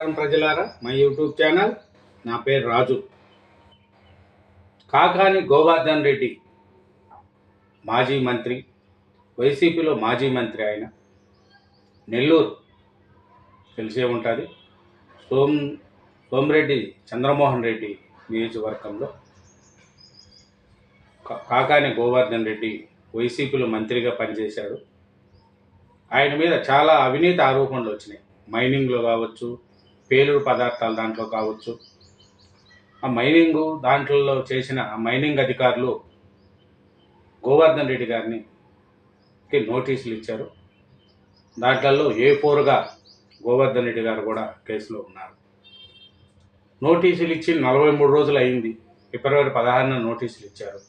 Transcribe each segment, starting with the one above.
ప్రజలారా మా YouTube channel నా పేరు రాజు. కాకాని గోవర్ధన్ రెడ్డి మాజీ మంత్రి వైసీపీలో మాజీ మంత్రి ఆయన నెల్లూరు తెలిసే ఉంటుంది. సోమ్ సోమిరెడ్డి చంద్రమోహన్ రెడ్డి నియోజకవర్గంలో కాకాని గోవర్ధన్ రెడ్డి వైసీపీలో మంత్రిగా పనిచేశాడు. ఆయన మీద చాలా అవినీతి ఆరోపణలు వచ్చినాయి. మైనింగ్లో కావచ్చు పేలుడు పదార్థాలు దాంట్లో కావచ్చు. ఆ మైనింగ్ దాంట్లో చేసిన ఆ మైనింగ్ అధికారులు గోవర్ధన్ రెడ్డి గారిని కి నోటీసులు ఇచ్చారు. దాంట్లో ఏ ఫోర్గా గోవర్ధన్ రెడ్డి గారు కూడా కేసులో ఉన్నారు. నోటీసులు ఇచ్చి నలభై మూడు రోజులు అయింది. ఫిబ్రవరి పదహారున నోటీసులు ఇచ్చారు.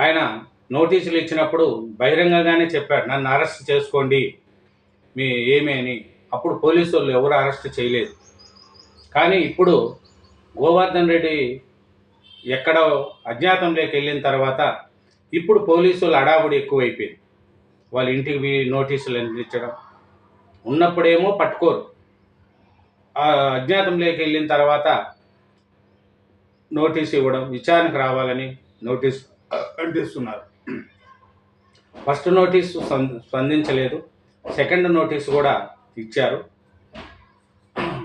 ఆయన నోటీసులు ఇచ్చినప్పుడు బహిరంగంగానే చెప్పారు. నన్ను అరెస్ట్ చేసుకోండి. మీ ఏమి అని అప్పుడు పోలీసు వాళ్ళు ఎవరు అరెస్ట్ చేయలేదు. కానీ ఇప్పుడు గోవర్ధన్ రెడ్డి ఎక్కడో అజ్ఞాతంలోకి వెళ్ళిన తర్వాత ఇప్పుడు పోలీసు వాళ్ళు అడావుడి ఎక్కువైపోయింది. వాళ్ళ ఇంటికి నోటీసులు అందించడం. ఉన్నప్పుడేమో పట్టుకోరు. అజ్ఞాతంలోకి వెళ్ళిన తర్వాత నోటీస్ ఇవ్వడం విచారణకు రావాలని నోటీస్ అందిస్తున్నారు ఫస్ట్ నోటీసు స్పంద- స్పందించలేదు. సెకండ్ నోటీస్ కూడా ఇచ్చారు.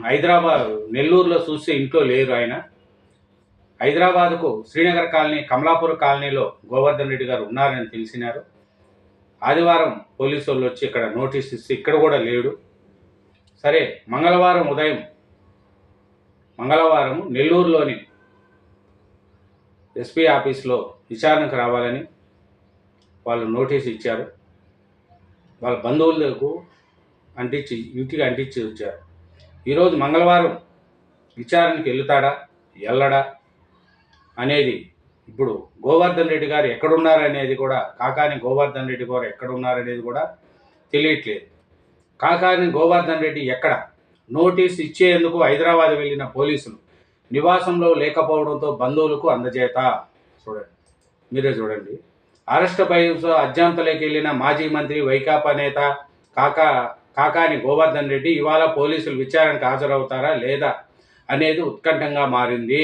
హైదరాబాద్ నెల్లూరులో చూస్తే ఇంట్లో లేరు ఆయన. హైదరాబాద్కు శ్రీనగర్ కాలనీ కమలాపూర్ కాలనీలో గోవర్ధన్ రెడ్డి గారు ఉన్నారని తెలిసినారు. ఆదివారం పోలీసు వాళ్ళు వచ్చి ఇక్కడ నోటీస్ ఇస్తే ఇక్కడ కూడా లేడు. సరే మంగళవారం ఉదయం మంగళవారం నెల్లూరులోని ఎస్పీ ఆఫీస్లో విచారణకు రావాలని వాళ్ళు నోటీస్ ఇచ్చారు. వాళ్ళ బంధువులకు అంటించి ఇంటికి అంటించి వచ్చారు. ఈరోజు మంగళవారం విచారణకి వెళ్తాడా వెళ్ళడా అనేది ఇప్పుడు గోవర్ధన్ రెడ్డి గారు ఎక్కడున్నారనేది కూడా కాకాని గోవర్ధన్ రెడ్డి గారు ఎక్కడున్నారనేది కూడా తెలియట్లేదు. కాకాని గోవర్ధన్ రెడ్డి ఎక్కడ? నోటీస్ ఇచ్చేందుకు హైదరాబాద్ వెళ్ళిన పోలీసులు నివాసంలో లేకపోవడంతో బంధువులకు అందజేత. చూడండి మీరే చూడండి. అరెస్ట్ భయంతో అజ్యాంతలోకి వెళ్ళిన మాజీ మంత్రి వైకాపా నేత కాకా కాకాని గోవర్ధన్ రెడ్డి ఇవాళ పోలీసులు విచారణకు హాజరవుతారా లేదా అనేది ఉత్కంఠంగా మారింది.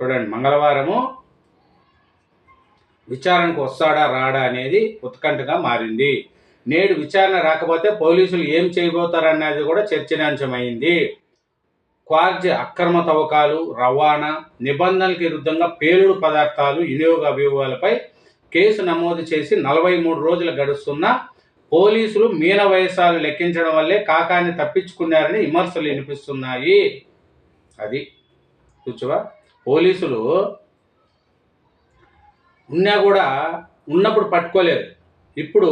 చూడండి మంగళవారము విచారణకు వస్తాడా రాడా అనేది ఉత్కంఠగా మారింది. నేడు విచారణ రాకపోతే పోలీసులు ఏం చేయబోతారనేది కూడా చర్చనాంశమైంది క్వార్జ్ అక్రమ తవ్వకాలు రవాణా నిబంధనలకు విరుద్ధంగా పేలుడు పదార్థాలు వినియోగ అభియోగాలపై కేసు నమోదు చేసి నలభై మూడు రోజులు గడుస్తున్న పోలీసులు మీన వయసాలు లెక్కించడం వల్లే కాకాన్ని తప్పించుకున్నారని విమర్శలు వినిపిస్తున్నాయి. అది చూచువా? పోలీసులు ఉన్నా కూడా ఉన్నప్పుడు పట్టుకోలేదు ఇప్పుడు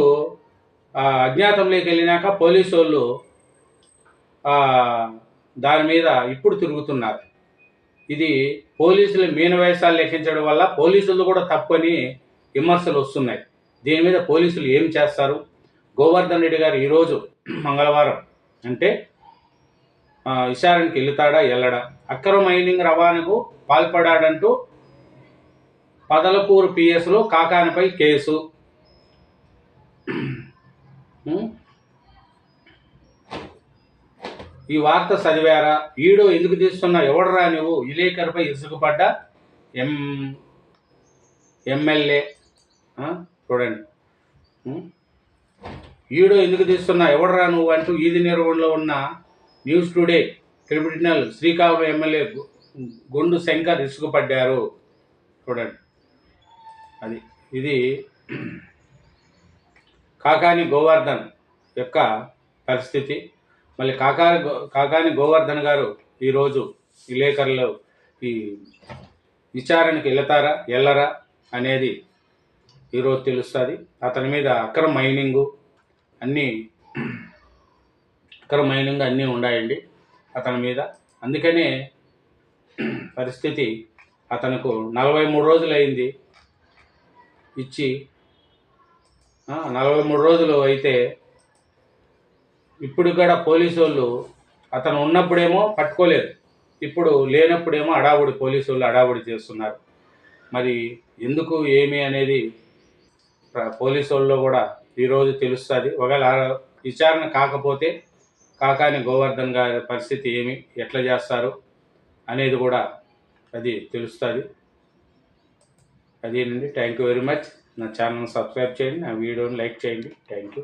అజ్ఞాతంలోకి వెళ్ళినాక పోలీసు వాళ్ళు దాని మీద ఇప్పుడు తిరుగుతున్నారు. ఇది పోలీసులు మీన వయసాలు లెక్కించడం వల్ల పోలీసులు కూడా తప్పని విమర్శలు వస్తున్నాయి. దీని మీద పోలీసులు ఏం చేస్తారు? గోవర్ధన్ రెడ్డి గారు ఈరోజు మంగళవారం అంటే ఆ, విచారణకి వెళ్తాడా వెళ్ళడా? అక్రమ మైనింగ్ రవాణాకు పాల్పడాడంటూ పదలపూరు పిఎస్లో కాకానిపై కేసు. ఈ వార్త చదివారా? ఈడో ఎందుకు తీస్తున్నా? ఎవడరా నువ్వు? విలేకరుపై ఇసుకుపడ్డ ఎం ఎమ్మెల్యే? చూడండి. ఈడో ఎందుకు తీస్తున్నా? ఎవడరా నువ్వు అంటూ ఈది నిర్వహణలో ఉన్న news today criminal Srikakulam MLA Gundu Shankar ఇసుకుపడ్డారు చూడండి. అది ఇది కాకాని గోవర్ధన్ యొక్క పరిస్థితి. మళ్ళీ కాకాని కాకాని గోవర్ధన్ గారు ఈరోజు విలేకరులు ఈ విచారణకు వెళతారా వెళ్ళరా అనేది ఈరోజు తెలుస్తుంది. అతని మీద అక్రమ మైనింగు అన్నీ అక్రమ అన్నీ ఉన్నాయండి అతని మీద. అందుకనే పరిస్థితి అతనుకు నలభై మూడు రోజులు అయింది ఇచ్చి నలభై మూడు రోజులు అయితే ఇప్పుడు కూడా పోలీసు వాళ్ళు అతను ఉన్నప్పుడేమో పట్టుకోలేదు. ఇప్పుడు లేనప్పుడేమో అడావుడి పోలీసు వాళ్ళు అడావుడి చేస్తున్నారు. మరి ఎందుకు ఏమి అనేది పోలీసు వాళ్ళు కూడా ఈరోజు తెలుస్తుంది. ఒకవేళ విచారణ కాకపోతే కాకాని గోవర్ధన్ గారి పరిస్థితి ఏమి ఎట్లా చేస్తారు అనేది కూడా అది తెలుస్తుంది. అదేనండి థ్యాంక్ యూ వెరీ మచ్ నా ఛానల్ సబ్స్క్రైబ్ చేయండి నా వీడియోని లైక్ చేయండి. Thank you